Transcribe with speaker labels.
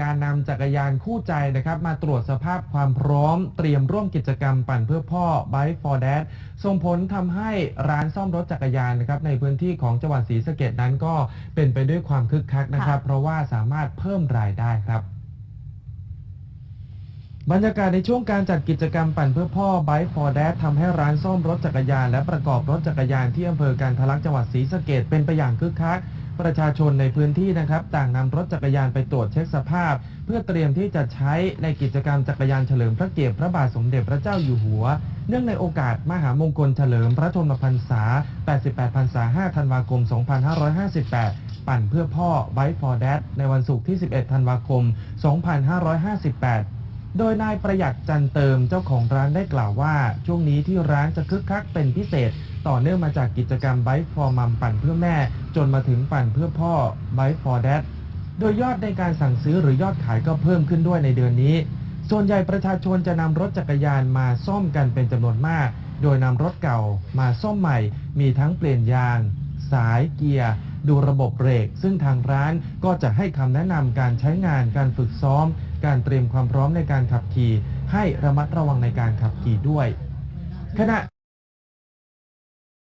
Speaker 1: การนำจักรยานคู่ใจนะครับ มาตรวจสภาพความพร้อม เตรียมร่วมกิจกรรมปั่นเพื่อพ่อ Bike for Dad ส่งผลทำให้ร้านซ่อมรถจักรยานนะครับในพื้นที่ของจังหวัดศรีสะเกดนั้นก็เป็นไปด้วยความคึกคักนะครับ
Speaker 2: ค่ะ
Speaker 1: เพราะว่าสามารถเพิ่มรายได้ครับบรรยากาศในช่วงการจัดกิจกรรมปั่นเพื่อพ่อ Bike for Dad ทำให้ร้านซ่อมรถจักรยาน และประกอบรถจักรยานที่อำเภอการทะลักจังหวัดศรีสะเกดเป็นไปอย่างคึกคัก ประชาชนในพื้นที่นะครับต่างนำรถจักรยานไปตรวจเช็คสภาพ เพื่อเตรียมที่จะใช้ในกิจกรรมจักรยานเฉลิมพระเกียรติพระบาทสมเด็จพระเจ้าอยู่หัว เนื่องในโอกาสมหามงคลเฉลิมพระชนมพรรษา 88 พรรษา 5 ธันวาคม 2558 ปั่นเพื่อพ่อ Bike for Dad ในวันศุกร์ที่ 11 ธันวาคม 2558โดยนายประหยัดจันเติมเจ้าของร้านได้กล่าวว่า ช่วงนี้ที่ร้านจะคึกคักเป็นพิเศษ ต่อเนื่องมาจากกิจกรรม Bike for Mom ปั่นเพื่อแม่ จนมาถึงปั่นเพื่อพ่อ Bike for Dad โดยยอดในการสั่งซื้อหรือยอดขายก็เพิ่มขึ้นด้วยในเดือนนี้ ส่วนใหญ่ประชาชนจะนำรถจักรยานมาซ่อมกันเป็นจำนวนมาก โดยนำรถเก่ามาซ่อมใหม่ มีทั้งเปลี่ยนยาง สายเกียร์ ดูระบบเบรก ซึ่งทางร้านก็จะให้คำแนะนำการใช้งาน การฝึกซ้อม การเตรียมความพร้อมในการขับขี่ ให้ระมัดระวังในการขับขี่ด้วยขณะ